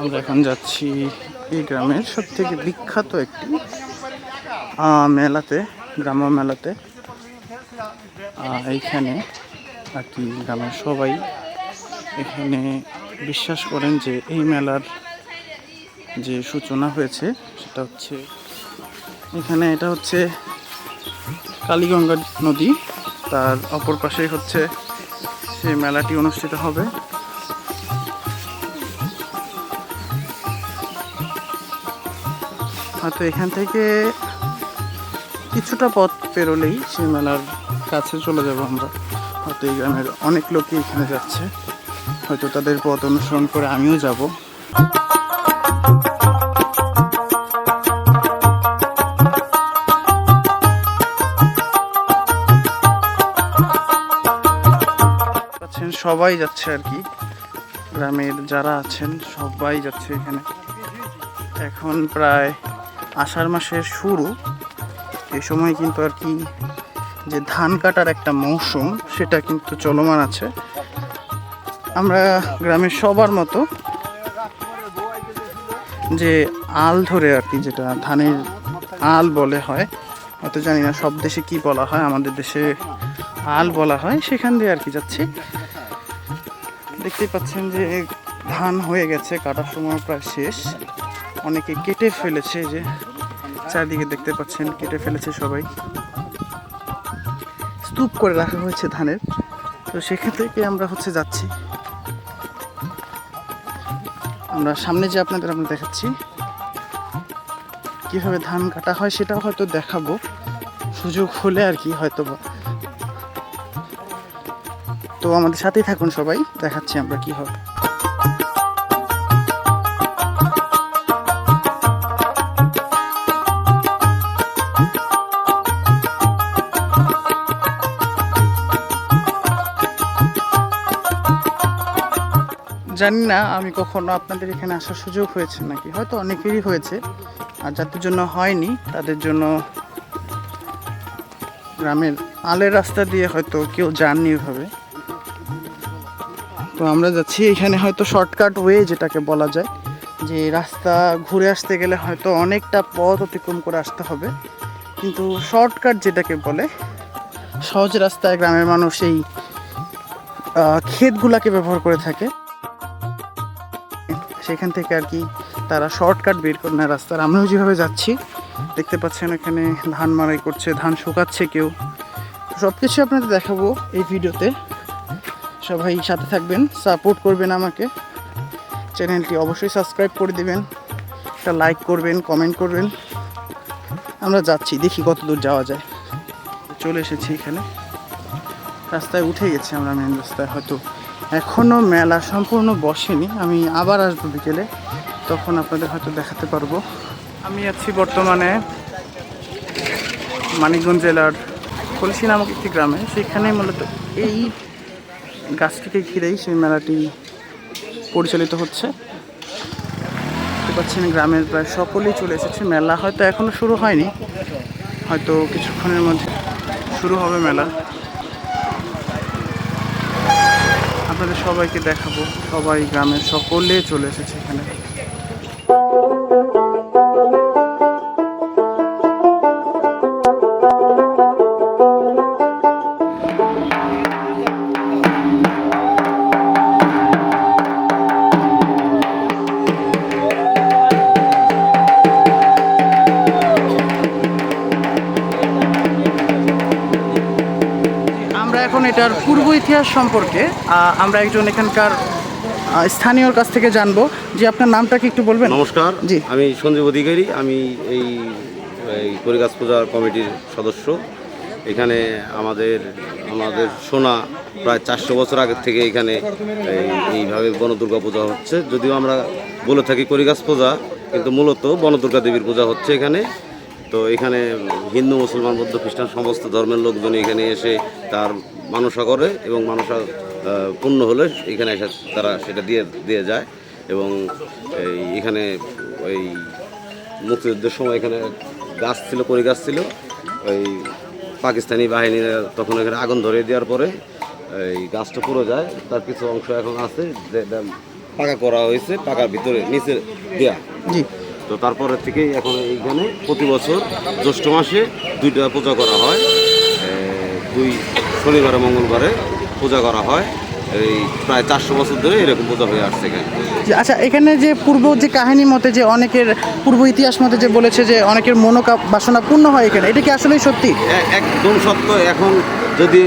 আমরা এখন যাচ্ছি এই গ্রামের সব থেকে বিখ্যাত একটি মেলাতে, গ্রাম্য মেলাতে। এইখানে আর কি গ্রামের সবাই এখানে বিশ্বাস করেন যে এই মেলার যে সূচনা হয়েছে সেটা হচ্ছে, এখানে এটা হচ্ছে কালীগঙ্গা নদী। তার অপর পাশেই হচ্ছে সেই মেলাটি অনুষ্ঠিত হবে। হয়তো এখান থেকে কিছুটা পথ পেরোলেই সেই মেলার কাছে চলে যাব আমরা। হয়তো এই গ্রামের অনেক লোকই এখানে যাচ্ছে। হয়তো তাদের পথ অনুসরণ করে আমিও যাব। সবাই যাচ্ছে আর কি। গ্রামের যারা আছেন, সবাই যাচ্ছে এখানে। এখন প্রায় আষাঢ় মাসের শুরু, এই সময় কিন্তু আর কি যে ধান কাটার একটা মৌসুম, সেটা কিন্তু চলমান আছে। আমরা গ্রামের সবার মতো যে আল ধরে আর কি, যেটা ধানের আল বলে হয় হয়তো জানি না সব দেশে কি বলা হয়, আমাদের দেশে আল বলা হয়, সেখান দিয়ে আর কি যাচ্ছি। দেখতেই পাচ্ছেন যে ধান হয়ে গেছে, কাটার সময় প্রায় শেষ। অনেকে কেটে ফেলেছে যে চারিদিকে দেখতে পাচ্ছেন, কেটে ফেলেছে সবাই। স্তূপ করে রাখা হয়েছে ধানের। তো সেখান থেকে আমরা হচ্ছে যাচ্ছি। আমরা সামনে যে আপনাদের আমরা দেখাচ্ছি, কীভাবে ধান কাটা হয় সেটাও হয়তো দেখাবো। সুযোগ হলে আর কি হয়তো বা। তো আমাদের সাথেই থাকুন সবাই, দেখাচ্ছি আমরা কি হবে জানি না, আমি কখনো আপনাদের এখানে আসার সুযোগ হয়েছে নাকি? হয়তো অনেকেরই হয়েছে, আর যাদের জন্য হয়নি, তাদের জন্য গ্রামের আলের রাস্তা দিয়ে হয়তো কেউ যাননি ওইভাবে। তো আমরা যাচ্ছি এখানে হয়তো শর্টকাট ওয়ে, যেটাকে বলা যায়, যে রাস্তা ঘুরে আসতে গেলে হয়তো অনেকটা পথ অতিক্রম করে আসতে হবে। কিন্তু শর্টকাট যেটাকে বলে, সহজ রাস্তায় গ্রামের মানুষ এই ক্ষেতগুলাকে ব্যবহার করে থাকে। সেখান থেকে আর কি তারা শর্টকাট বের করে নেয় রাস্তার। আমরাও যেভাবে যাচ্ছি, দেখতে পাচ্ছেন এখানে ধান মারাই করছে, ধান শুকাচ্ছে কেউ। সব কিছু আপনাদের দেখাবো এই ভিডিওতে। সবাই সাথে থাকবেন, সাপোর্ট করবেন আমাকে। চ্যানেলটি অবশ্যই সাবস্ক্রাইব করে দেবেন। একটা লাইক করবেন, কমেন্ট করবেন। আমরা যাচ্ছি, দেখি কত দূর যাওয়া যায়। চলে এসেছি এখানে। রাস্তায় উঠে গেছি আমরা মেন রাস্তায়, হয়তো। এখনও মেলা সম্পূর্ণ বসেনি। আমি আবার আসব বিকেলে। তখন আপনাদের হয়তো দেখাতে পারব। আমি আছি বর্তমানে মানিকগঞ্জ জেলার কলসি নামক একটি গ্রামে। সেখানে মূলত এই গাছটিকে ঘিরেই সেই মেলাটি পরিচালিত হচ্ছে। পাচ্ছেন, গ্রামের প্রায় সকলেই চলে এসেছে। মেলা হয়তো এখনও শুরু হয়নি। হয়তো কিছুক্ষণের মধ্যে শুরু হবে মেলা। আপনাদের সবাইকে দেখাবো। সবাই গ্রামের সকলে চলে এসেছে এখানে। এটার পূর্ব ইতিহাস সম্পর্কে আমরা একজন এখানকার স্থানীয়র কাছ থেকে জানব। যে আপনার নামটা কি একটু বলবেন? নমস্কার। জি। আমি সঞ্জীব অধিকারী। আমি এই এই করিগাছ পূজা কমিটির সদস্য। এখানে আমাদের আমাদের সোনা প্রায় চারশো বছর আগের থেকে এখানে এইভাবে বনদুর্গা পূজা হচ্ছে। যদিও আমরা বলে থাকি করিগাছ পূজা কিন্তু মূলত বনদুর্গা দেবীর পূজা হচ্ছে এখানে। তো এখানে হিন্দু, মুসলমান, বৌদ্ধ, খ্রিস্টান সমস্ত ধর্মের লোকজন এখানে এসে তার মানসা করে এবং মানসা পূর্ণ হলে এখানে এসে তারা সেটা দিয়ে দিয়ে যায় এবং এখানে ওই মুক্তিযুদ্ধের সময় এখানে গাছ ছিল, কড়ি গাছ ছিল। ওই পাকিস্তানি বাহিনীরা তখন এখানে আগুন ধরিয়ে দেওয়ার পরে এই গাছটা পুরো যায়। তার কিছু অংশ এখন আছে পাকা করা হয়েছে, পাকার ভিতরে, নিচে দেওয়া জি। তো তারপরে থেকেই এখন এইখানে প্রতি বছর জ্যৈষ্ঠ মাসে দুইটা পূজা করা হয়। দুই শনিবারে মঙ্গলবারে পূজা করা হয়। এই প্রায় চারশো বছর ধরে এরকম পূজা হয়ে আসছে এখানে। আচ্ছা এখানে যে পূর্ব যে কাহিনী মতে যে অনেকের পূর্ব ইতিহাস মতে যে বলেছে যে অনেকের মনোকা বাসনা পূর্ণ হয় এখানে এটা কি আসলেই সত্যি? একদম সত্য। এখন যদি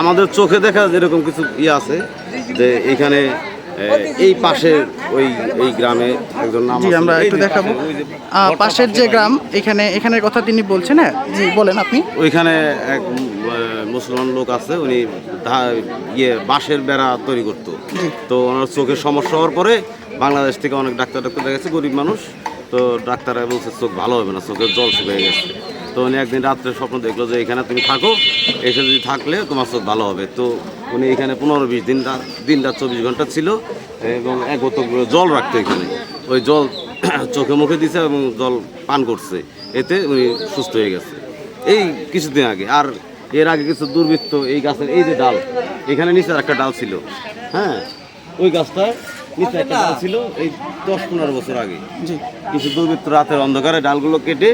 আমাদের চোখে দেখা যেরকম কিছু ইয়ে আছে যে এখানে এই পাশের ওই এই গ্রামে একজন নাম জি আমরা একটু দেখাবো। পাশের যে গ্রাম এখানে এখানের কথা তিনি বলছেন হ্যাঁ? জি বলেন আপনি। ওইখানে এক মুসলমান লোক আছে উনি ইয়ে বাঁশের বেড়া তৈরি করতো। তো ওনার চোখের সমস্যা হওয়ার পরে বাংলাদেশ থেকে অনেক ডাক্তার ডাক্তার দেখাচ্ছে গরিব মানুষ। তো ডাক্তাররা বলছে চোখ ভালো হবে না চোখের জল শুকিয়ে গেছে। তো উনি একদিন রাত্রে স্বপ্ন দেখল যে এখানে তুমি থাকো, এসে যদি থাকলে তোমার চোখ ভালো হবে। তো উনি এখানে পনেরো বিশ দিন দিন রাত চব্বিশ ঘণ্টা ছিল এবং এক জল রাখতো এখানে। ওই জল চোখে মুখে দিছে এবং জল পান করছে। এতে উনি সুস্থ হয়ে গেছে। এই কিছুদিন আগে, আর এর আগে কিছু দুর্বৃত্ত এই গাছের, এই যে ডাল, এখানে নিচে একটা ডাল ছিল। হ্যাঁ ওই গাছটা নিচে একটা ডাল ছিল এই দশ পনেরো বছর আগে। কিছু দুর্বৃত্ত রাতের অন্ধকারে ডালগুলো কেটে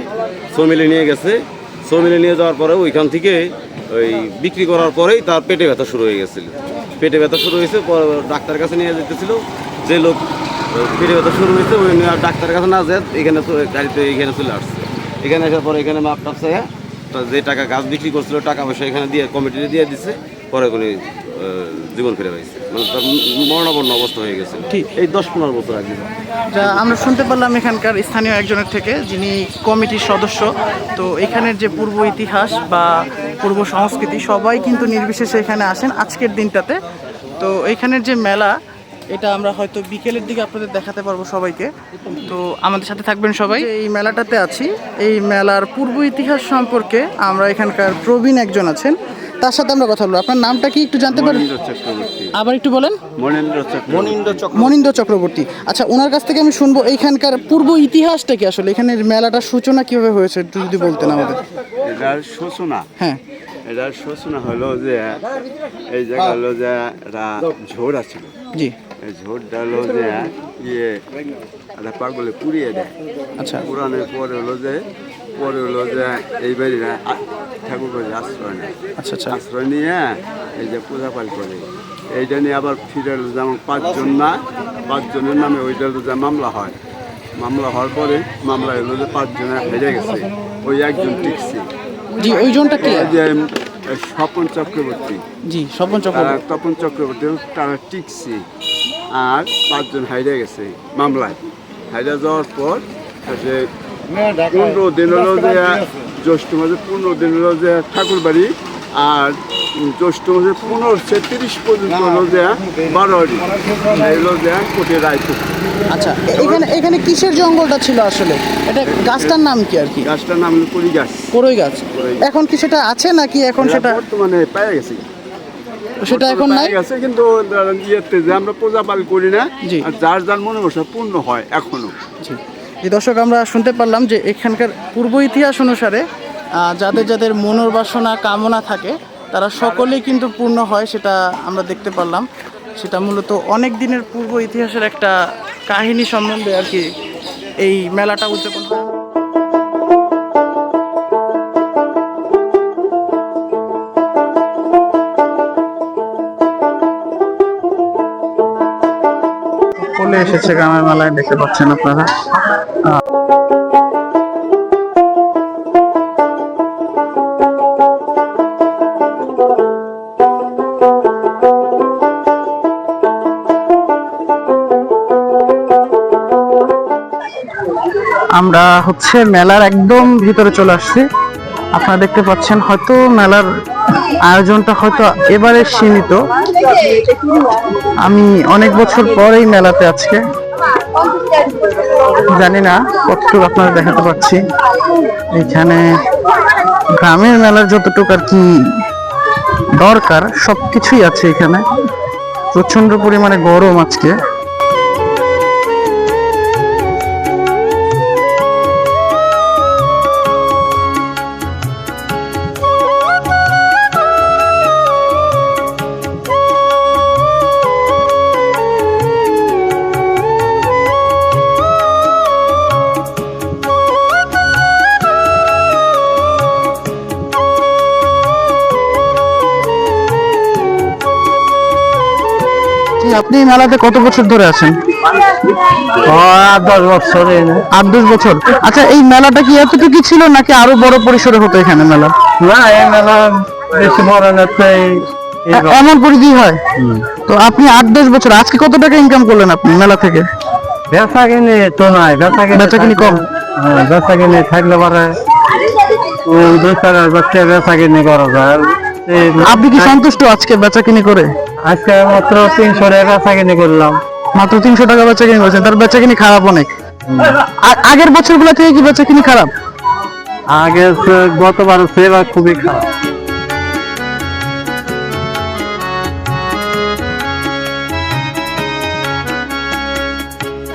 সমিলে নিয়ে গেছে। সমিলে নিয়ে যাওয়ার পরে ওইখান থেকে ওই বিক্রি করার পরেই তার পেটে ব্যথা শুরু হয়ে গেছিল। পেটে ব্যথা শুরু হয়েছে পরে ডাক্তারের কাছে নিয়ে যেতেছিল। যে লোক পেটে ব্যথা শুরু হয়েছে ওই নিয়ে আর ডাক্তারের কাছে না যায় এখানে গাড়িতে এখানে চলে আসছে। এখানে আসার পরে এখানে মাপ টাপ চাইয়া যে টাকা গাছ বিক্রি করছিল টাকা পয়সা এখানে দিয়ে কমিটিতে দিয়ে দিচ্ছে পরে উনি জীবন ফিরে পাইছে। মানে তার মরণাপন্ন অবস্থা হয়ে গেছে। ঠিক। এই দশ পনেরো বছর আগে। যা আমরা শুনতে পারলাম এখানকার স্থানীয় একজনের থেকে যিনি কমিটির সদস্য। তো এখানের যে পূর্ব ইতিহাস বা পূর্ব সংস্কৃতি সবাই কিন্তু নির্বিশেষে এখানে আসেন আজকের দিনটাতে। তো এইখানের যে মেলা এটা আমরা হয়তো বিকেলের দিকে আপনাদের দেখাতে পারব সবাইকে। তো আমাদের সাথে থাকবেন সবাই। এই মেলাটাতে আছি। এই মেলার পূর্ব ইতিহাস সম্পর্কে আমরা এখানকার প্রবীণ একজন আছেন। তার সাথে আমরা কথা বলব। আপনার নামটা কি একটু জানতে পারেন? আবার একটু বলেন। মনেন্দ্র মনিন্দ্র চক্রবর্তী। আচ্ছা ওনার কাছ থেকে আমি শুনব এইখানকার পূর্ব ইতিহাসটা কি আসলে? এখানের মেলাটার সূচনা কীভাবে হয়েছে একটু যদি বলতেন আমাদের। এটার সূচনা? হ্যাঁ। এটার সূচনা হলো যে এই জায়গা হলো যে একটা ঝোড় আছিল। জি। এই ঝোড়টা হলো যে ইয়ে একটা পাগলে পুড়িয়ে দেয়। আচ্ছা। পুরানোর পরে হলো যে পরে হলো যে এই ঠাকুর করে আশ্রয় নেয়। আচ্ছা আচ্ছা। আশ্রয় নিয়ে এই যে পূজা পাল করে। এইটা নিয়ে আবার ফিরে যেমন পাঁচজন না পাঁচজনের নামে ওইটা যে মামলা হয়। মামলা হওয়ার পরে মামলা হলো যে পাঁচজনে হেরে গেছে ওই একজন টিকছে। জি ওই জনটা কে? স্বপন চক্রবর্তী। জি স্বপন চক্রবর্তী। তপন চক্রবর্তী তারা টিকছে আর পাঁচজন হাইরে গেছে মামলায়। হাইরে যাওয়ার পর যে পনেরো দিন হলো যে জ্যৈষ্ঠ মাসে পনেরো দিন হলো যে ঠাকুর বাড়ি আর জ্যৈষ্ঠ মাসে পনেরো সে তিরিশ পর্যন্ত হলো যে বারোয়ারি। হলো যে কোটে রায়পুর। আচ্ছা এখানে এখানে কিসের জঙ্গলটা ছিল আসলে? এটা গাছটার নাম কি আর কি? গাছটার নাম হলো করি গাছ। করই গাছ। এখন কি সেটা আছে নাকি এখন সেটা বর্তমানে পাওয়া গেছে। সেটা এখন নাই? গেছে কিন্তু ইয়েতে যে আমরা পূজা পাল করি না আর যার যার মনে বসা পূর্ণ হয় এখনও। জি। যে দর্শক, আমরা শুনতে পারলাম যে এখানকার পূর্ব ইতিহাস অনুসারে যাদের যাদের মনোর বাসনা কামনা থাকে, তারা সকলেই কিন্তু পূর্ণ হয়, সেটা আমরা দেখতে পারলাম। সেটা মূলত অনেক দিনের পূর্ব ইতিহাসের একটা কাহিনী সম্বন্ধে আর কি এই মেলাটা উদযাপন করা এসেছে গ্রামের মেলায়, দেখতে পাচ্ছেন আপনারা। আমরা হচ্ছে মেলার একদম ভিতরে চলে আসছি। আপনারা দেখতে পাচ্ছেন হয়তো মেলার আয়োজনটা হয়তো এবারে সীমিত। আমি অনেক বছর পর এই মেলাতে আজকে। জানি না কতটুকু আপনারা দেখাতে পাচ্ছি। এখানে গ্রামের মেলার যতটুকু আর কি দরকার, সবকিছুই আছে এখানে। প্রচণ্ড পরিমাণে গরম আজকে। আপনি এই মেলাতে কত বছর ধরে আছেন? দশ বছর আট দশ বছর। আচ্ছা এই মেলাটা কি এতটুকু ছিল নাকি আরও বড় পরিসরে হতো এখানে মেলা? না এই মেলা বেশি বড় না এমন পরিধি হয়? তো আপনি আট দশ বছর আজকে কত টাকা ইনকাম করলেন আপনি মেলা থেকে? বেচা কিনে তো নাই বেচা কিনে বেচাকিনি কম? হ্যাঁ বেচা কিনে থাকলে পারে দুই চার বেচা কিনে করা যায় আপনি কি সন্তুষ্ট আজকে বেচা কিনি করে? আজকে মাত্র তিনশো টাকা বেচা কিনে করলাম। মাত্র তিনশো টাকা বেচা কিনি করেছেন তার বেচা কিনি খারাপ অনেক। আগের বছরগুলো থেকে কি বেচা কিনি খারাপ আগে গতবার সেবা খুবই খারাপ।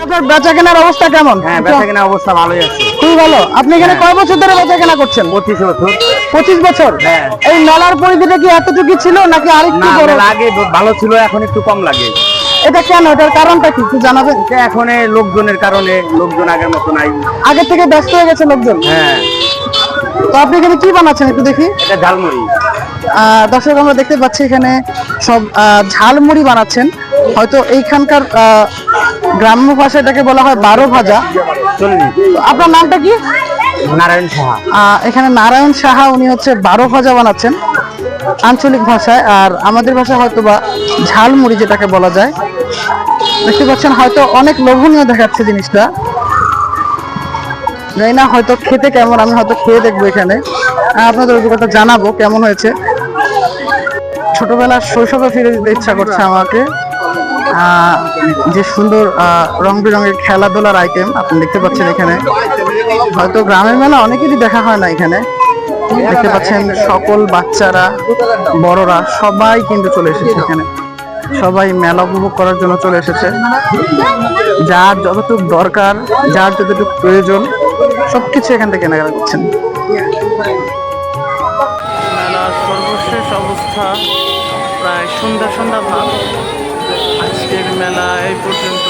আপনার বেচা কেনার অবস্থা কেমন? হ্যাঁ বেচা কিনা অবস্থা ভালোই আছে। খুবই ভালো। আপনি এখানে কয় বছর ধরে বেচা কেনা করছেন? পঁচিশ বছর। পঁচিশ বছর? হ্যাঁ। এই মেলার পরিধিটা কি এতটুকু ছিল নাকি আরেকটু বড়? আগে ভালো ছিল এখন একটু কম লাগে। এটা কেন? এটার কারণটা কি? একটু জানাবেন? এখন লোকজনের কারণে লোকজন আগের মতো নাই। আগে থেকে ব্যস্ত হয়ে গেছে লোকজন? হ্যাঁ। তো আপনি এখানে কি বানাচ্ছেন একটু দেখি? এটা ঝালমুড়ি। আহ, দর্শক আমরা দেখতে পাচ্ছি এখানে সব ঝালমুড়ি বানাচ্ছেন। হয়তো এইখানকার গ্রাম্য ভাষায় এটাকে বলা হয় বারো ভাজা। আপনার নামটা কি? নারায়ণ সাহা। এখানে নারায়ণ সাহা, উনি হচ্ছে বারো ভাজা বানাচ্ছেন আঞ্চলিক ভাষায়, আর আমাদের ভাষায় হয়তো বা ঝালমুড়ি যেটাকে বলা যায়। দেখতে পাচ্ছেন, হয়তো অনেক লোভনীয় দেখাচ্ছে জিনিসটা। জানি না হয়তো খেতে কেমন, আমি হয়তো খেয়ে দেখব এখানে। আপনাদের অভিজ্ঞতা জানাব কেমন হয়েছে। ছোটবেলার শৈশবে ফিরে যেতে ইচ্ছা করছে আমাকে। যে সুন্দর রং বেরঙের খেলাধুলার আইটেম আপনি দেখতে পাচ্ছেন এখানে। হয়তো গ্রামের মেলা অনেকেরই দেখা হয় না এখানে। দেখতে পাচ্ছেন সকল বাচ্চারা, বড়রা, সবাই কিন্তু চলে এসেছে এখানে। সবাই মেলা উপভোগ করার জন্য চলে এসেছে। যার যতটুকু দরকার, যার যতটুকু প্রয়োজন সব কিছু এখান থেকে কেনাকাটা করছেন। মেলার সর্বশেষ অবস্থা প্রায় সন্ধ্যা সন্ধ্যা ভাব। আজকের মেলা এই পর্যন্ত।